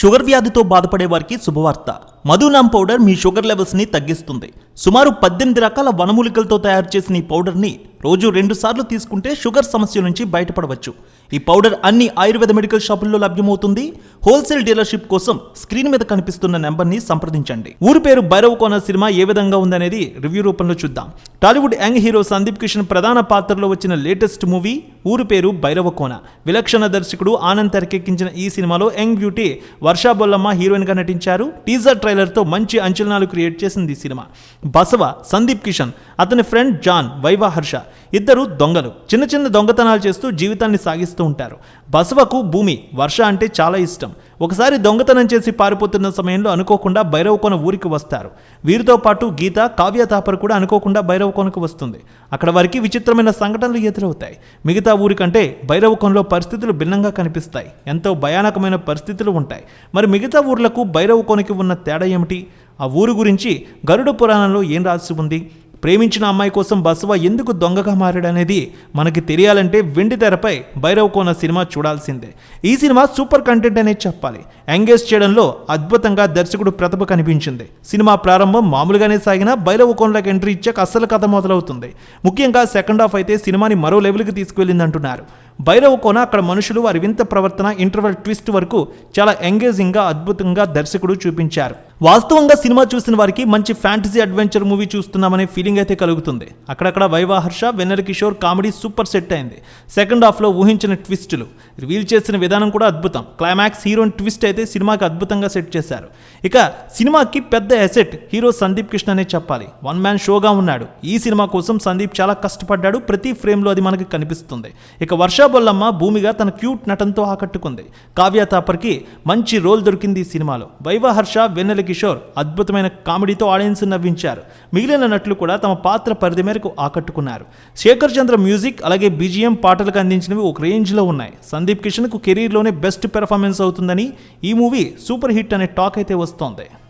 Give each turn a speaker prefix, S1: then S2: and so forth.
S1: Sugar వ్యాధితో బాధపడే వారికి శుభవార్త. మధునామ్ పౌడర్ మీ షుగర్ లెవెల్స్ని తగ్గిస్తుంది. సుమారు పద్దెనిమిది రకాల వనమూలికలతో తయారు చేసిన ఈ పౌడర్ని రోజు రెండుసార్లు తీసుకుంటే షుగర్ సమస్య నుంచి బయటపడవచ్చు. ఈ పౌడర్ అన్ని ఆయుర్వేద మెడికల్ షాపుల్లో లభ్యమవుతుంది. హోల్సేల్ డీలర్షిప్ కోసం స్క్రీన్ మీద కనిపిస్తున్న నెంబర్ని సంప్రదించండి. ఊరి పేరు భైరవ్ కోన సినిమా ఏ విధంగా ఉందనేది రివ్యూ రూపంలో చూద్దాం. Tollywood young hero Sundeep Kishan ప్రధాన పాత్రలో వచ్చిన లేటెస్ట్ మూవీ ఊరు పేరు భైరవ కోన. విలక్షణ దర్శకుడు ఆనంద్ తెరకెక్కించిన ఈ సినిమాలో యంగ్ బ్యూటీ వర్షా బొల్లమ్మ హీరోయిన్గా నటించారు. టీజర్ ట్రైలర్తో మంచి అంచనాలు క్రియేట్ చేసింది ఈ సినిమా. బసవ సందీప్ కిషన్ అతని ఫ్రెండ్ జాన్ వైవా హర్ష ఇద్దరు దొంగలు. చిన్న చిన్న దొంగతనాలు చేస్తూ జీవితాన్ని సాగిస్తూ ఉంటారు. బసవకు భూమి వర్ష అంటే చాలా ఇష్టం. ఒకసారి దొంగతనం చేసి పారిపోతున్న సమయంలో అనుకోకుండా భైరవకోన ఊరికి వస్తారు. వీరితో పాటు గీత కావ్య తాపర్ కూడా అనుకోకుండా భైరవకోనకు వస్తుంది. అక్కడ వారికి విచిత్రమైన సంఘటనలు ఎదురవుతాయి. మిగతా ఊరికంటే భైరవకోనలో పరిస్థితులు భిన్నంగా కనిపిస్తాయి. ఎంతో భయానకమైన పరిస్థితులు ఉంటాయి. మరి మిగతా ఊర్లకు భైరవకోనకి ఉన్న తేడా ఏమిటి? ఆ ఊరు గురించి గరుడ పురాణంలో ఏం రాసి ఉంది? ప్రేమించిన అమ్మాయి కోసం బసవ ఎందుకు దొంగగా మారాడనేది మనకి తెలియాలంటే వెండి తెరపై భైరవ్ కోన సినిమా చూడాల్సిందే. ఈ సినిమా సూపర్ కంటెంట్ అనేది చెప్పాలి. ఎంగేజ్ చేయడంలో అద్భుతంగా దర్శకుడు ప్రతిభ కనిపించింది. సినిమా ప్రారంభం మామూలుగానే సాగినా భైరవ్ కోన్లకు ఎంట్రీ ఇచ్చాక అసలు కథ మొదలవుతుంది. ముఖ్యంగా సెకండ్ హాఫ్ అయితే సినిమాని మరో లెవెల్కి తీసుకువెళ్ళిందంటున్నారు. భైరవ కోన అక్కడ మనుషులు వారి వింత ప్రవర్తన ఇంటర్వెల్ ట్విస్ట్ వరకు చాలా ఎంగేజింగ్గా అద్భుతంగా దర్శకుడు చూపించారు. వాస్తవంగా సినిమా చూసిన వారికి మంచి ఫ్యాంటసీ అడ్వెంచర్ మూవీ చూస్తున్నామనే ఫీలింగ్ అయితే కలుగుతుంది. అక్కడక్కడ Viva Harsha Vennela Kishore comedy super set అయింది. సెకండ్ హాఫ్లో ఊహించిన ట్విస్టులు. రివీల్ చేసిన విధానం కూడా అద్భుతం. క్లైమాక్స్ హీరోయిన్ ట్విస్ట్ అయితే సినిమాకి అద్భుతంగా సెట్ చేశారు. ఇక సినిమాకి పెద్ద ఎసెట్ హీరో సందీప్ కృష్ణ అనే చెప్పాలి. వన్ మ్యాన్ షోగా ఉన్నాడు. ఈ సినిమా కోసం సందీప్ చాలా కష్టపడ్డాడు. ప్రతి ఫ్రేమ్లో అది మనకి కనిపిస్తుంది. ఇక వర్షా బొల్లమ్మ భూమిగా తన క్యూట్ నటనతో ఆకట్టుకుంది. కావ్య తాపర్కి మంచి రోల్ దొరికింది ఈ సినిమాలో. వైవా హర్ష వెన్నెల కిషోర్ అద్భుతమైన కామెడీతో ఆడియన్స్ నవ్వించారు. మిగిలిన నటులు కూడా తమ పాత్ర పరిధి మేరకు ఆకట్టుకున్నారు. శేఖర్ చంద్ర మ్యూజిక్ అలాగే బీజిఎం పాటలకు అందించినవి ఒక రేంజ్లో ఉన్నాయి. సందీప్ కిషన్కు కెరీర్లోనే బెస్ట్ పెర్ఫార్మెన్స్ అవుతుందని ఈ మూవీ సూపర్ హిట్ అనే టాక్ అయితే వస్తోంది.